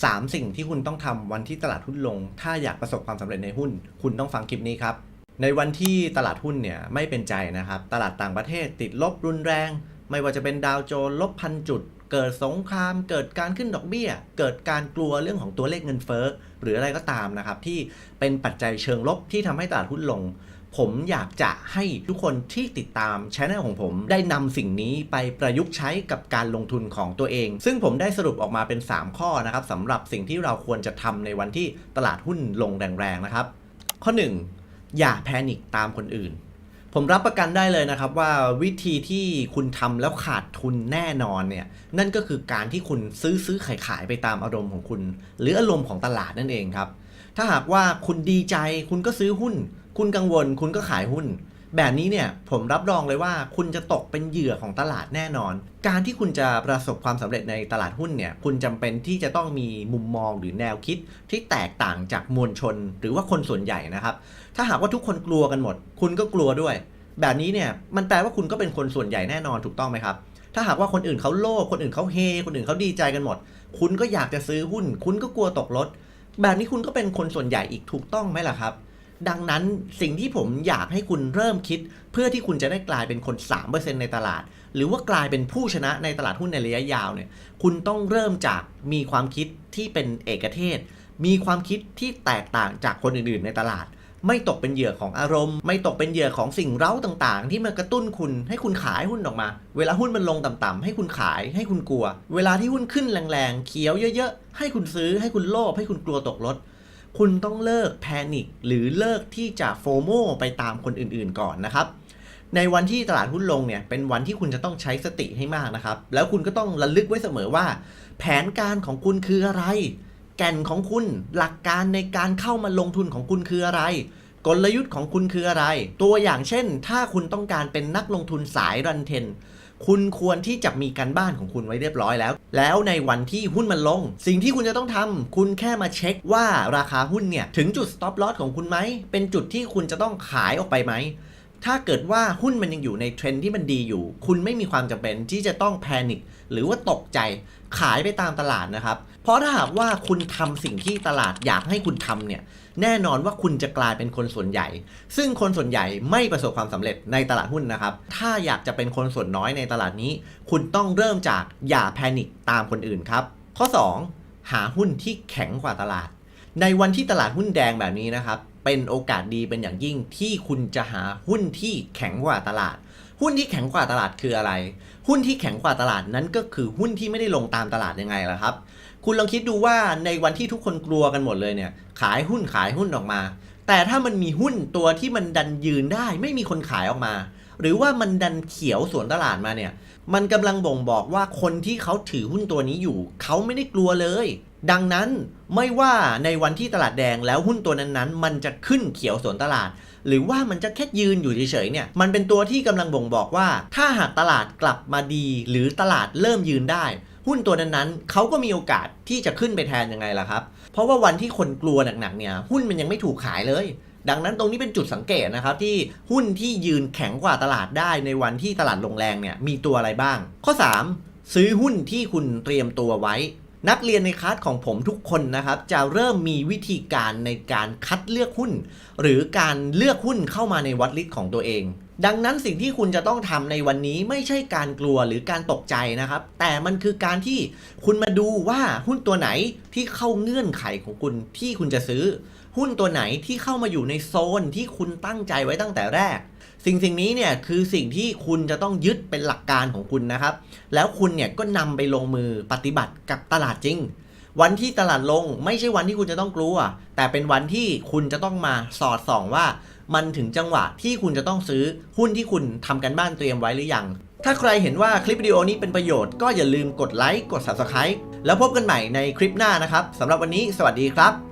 3 สิ่งที่คุณต้องทำวันที่ตลาดหุ้นลง ถ้าอยากประสบความสำเร็จในหุ้น คุณต้องฟังคลิปนี้ครับ ในวันที่ตลาดหุ้นเนี่ยไม่เป็นใจนะครับ ตลาดต่างประเทศติดลบรุนแรง ไม่ว่าจะเป็นดาวโจนส์ลบพันจุด เกิดสงคราม เกิดการขึ้นดอกเบี้ย เกิดการกลัวเรื่องของตัวเลขเงินเฟ้อหรืออะไรก็ตามนะครับที่เป็นปัจจัยเชิงลบที่ทำให้ตลาดหุ้นลง ผมอยากจะให้ทุกคนที่ติดตามช anel ของผมได้นำสิ่งนี้ไปประยุกต์ใช้กับการลงทุนของตัวเอง ซึ่งผมได้สรุปออกมาเป็น 3 ข้อนะครับสำหรับสิ่งที่เราควรจะทำในวันที่ตลาดหุ้นลงแรงๆนะครับ ข้อ 1 อย่าแพนิคตามคนอื่น ผมรับประกันได้เลยนะครับว่าวิธีที่คุณทำแล้วขาดทุนแน่นอนเนี่ยนั่นก็คือการที่คุณซื้อซื้อขายขายไปตามอารมณ์ของคุณ หรืออารมณ์ของตลาดนั่นเองครับ ถ้าหากว่าคุณดีใจคุณก็ซื้อหุ้น คุณกังวลคุณก็ขายหุ้น แบบนี้เนี่ยผมรับรองเลยว่าคุณจะตกเป็นเหยื่อของตลาดแน่นอน การที่คุณจะประสบความสำเร็จในตลาดหุ้นเนี่ยคุณจำเป็นที่จะต้องมีมุมมองหรือแนวคิดที่แตกต่างจากมวลชน หรือว่าคนส่วนใหญ่นะครับ ถ้าหากว่าทุกคนกลัวกันหมด คุณก็กลัวด้วย แบบนี้เนี่ยมันแปลว่าคุณก็เป็นคนส่วนใหญ่แน่นอนถูกต้องไหมครับถ้าหากว่าคนอื่นเขาโลภคนอื่นเขาเฮ คนอื่นเขาดีใจกันหมด คุณก็อยากจะซื้อหุ้น คุณก็กลัวตกรถ แบบนี้คุณก็เป็นคนส่วนใหญ่อีกถูกต้องไหมล่ะครับ ดังนั้นสิ่งที่ผมอยากให้คุณเริ่มคิด เพื่อที่คุณจะได้กลายเป็นคน 3%ในตลาด หรือว่ากลายเป็นผู้ชนะในตลาดหุ้นในระยะยาวเนี่ยคุณต้องเริ่มจากมีความคิดที่เป็นเอกเทศ มีความคิดที่แตกต่างจากคนอื่นๆในตลาด ไม่ตกเป็นเหยื่อของอารมณ์ ไม่ตกเป็นเหยื่อของสิ่งเร้าต่างๆ ที่มากระตุ้นคุณให้คุณขายหุ้นออกมา เวลาหุ้นมันลงต่ำๆให้คุณขายให้คุณกลัว เวลาที่หุ้นขึ้นแรงๆเขียวเยอะๆ ให้คุณซื้อให้คุณโลภให้คุณกลัวตกรถคุณต้องเลิกแพนิคหรือเลิกที่จะโฟโมไปตามคนอื่นๆก่อนนะครับในวันที่ตลาดหุ้นลงเนี่ยเป็นวันที่คุณจะต้องใช้สติให้มากนะครับ แล้วคุณก็ต้องระลึกไว้เสมอว่า แผนการของคุณคืออะไร แก่นของคุณ หลักการในการเข้ามาลงทุนของคุณคืออะไร กลยุทธ์ของคุณคืออะไร ตัวอย่างเช่น ถ้าคุณต้องการเป็นนักลงทุนสายรันเทนคุณควรที่จะมีการบ้านของคุณไว้เรียบร้อยแล้ว แล้วในวันที่หุ้นมันลง สิ่งที่คุณจะต้องทำคุณแค่มาเช็คว่าราคาหุ้นเนี่ย ถึงจุด stop loss ของคุณไหม เป็นจุดที่คุณจะต้องขายออกไปไหม ถ้าเกิดว่าหุ้นมันยังอยู่ในเทรนด์ที่มันดีอยู่ คุณไม่มีความจำเป็นที่จะต้องแพนิคหรือว่าตกใจขายไปตามตลาดนะครับ เพราะถ้าหากว่าคุณทำสิ่งที่ตลาดอยากให้คุณทำเนี่ยแน่นอนว่าคุณจะกลายเป็นคนส่วนใหญ่ ซึ่งคนส่วนใหญ่ไม่ประสบความสำเร็จในตลาดหุ้นนะครับ ถ้าอยากจะเป็นคนส่วนน้อยในตลาดนี้ คุณต้องเริ่มจากอย่าแพนิคตามคนอื่นครับ ข้อ 2 หาหุ้นที่แข็งกว่าตลาด ในวันที่ตลาดหุ้นแดงแบบนี้นะครับ เป็นโอกาสดีเป็นอย่างยิ่งที่คุณจะหาหุ้นที่แข็งกว่าตลาด หุ้นที่แข็งกว่าตลาดคืออะไร หุ้นที่แข็งกว่าตลาดนั้นก็คือหุ้นที่ไม่ได้ลงตามตลาดยังไงล่ะครับ คุณลองคิดดูว่าในวันที่ทุกคนกลัวกันหมดเลยเนี่ย ขายหุ้นขายหุ้นออกมา แต่ถ้ามันมีหุ้นตัวที่มันดันยืนได้ ไม่มีคนขายออกมา หรือว่ามันดันเขียวสวนตลาดมาเนี่ย มันกำลังบ่งบอกว่าคนที่เขาถือหุ้นตัวนี้อยู่ เขาไม่ได้กลัวเลย ดังนั้นไม่ว่าในวันที่ตลาดแดงแล้วหุ้นตัวนั้นๆ มันจะขึ้นเขียวสวนตลาด หรือว่ามันจะแค่ยืนอยู่เฉยๆเนี่ยมันเป็นตัวที่กำลังบ่งบอกว่า ถ้าหากตลาดกลับมาดี หรือตลาดเริ่มยืนได้ หุ้นตัวนั้นๆเขาก็มีโอกาสที่จะขึ้นไปแทนยังไงล่ะครับ เพราะว่าวันที่คนกลัวหนักๆเนี่ยหุ้นมันยังไม่ถูกขายเลยดังนั้นตรงนี้เป็นจุดสังเกตนะครับที่หุ้นที่ยืนแข็งกว่าตลาดได้ในวันที่ตลาดลงแรงเนี่ยมีตัวอะไรบ้าง ข้อ 3 ซื้อหุ้นที่คุณเตรียมตัวไว้ นักเรียนในคลาสของผมทุกคนนะครับ จะเริ่มมีวิธีการในการคัดเลือกหุ้น หรือการเลือกหุ้นเข้ามาในวัดลิสต์ของตัวเอง ดังนั้นสิ่งที่คุณจะต้องทำในวันนี้ไม่ใช่การกลัวหรือการตกใจนะครับ แต่มันคือการที่คุณมาดูว่าหุ้นตัวไหนที่เข้าเงื่อนไขของคุณที่คุณจะซื้อ หุ้นตัวไหนที่เข้ามาอยู่ในโซนที่คุณตั้งใจไว้ตั้งแต่แรก สิ่งสิ่งนี้เนี่ยคือสิ่งที่คุณจะต้องยึดเป็นหลักการของคุณนะครับ แล้วคุณเนี่ยก็นำไปลงมือปฏิบัติกับตลาดจริง วันที่ตลาดลงไม่ใช่วันที่คุณจะต้องกลัว แต่เป็นวันที่คุณจะต้องมาสอดส่องว่า มันถึงจังหวะที่คุณจะต้องซื้อหุ้นที่คุณทำกันบ้านเตรียมไว้หรือยังถ้าใครเห็นว่าคลิปวิดีโอนี้เป็นประโยชน์ก็อย่าลืมกดไลค์กด Subscribe แล้วพบกันใหม่ในคลิปหน้านะครับสำหรับวันนี้สวัสดีครับ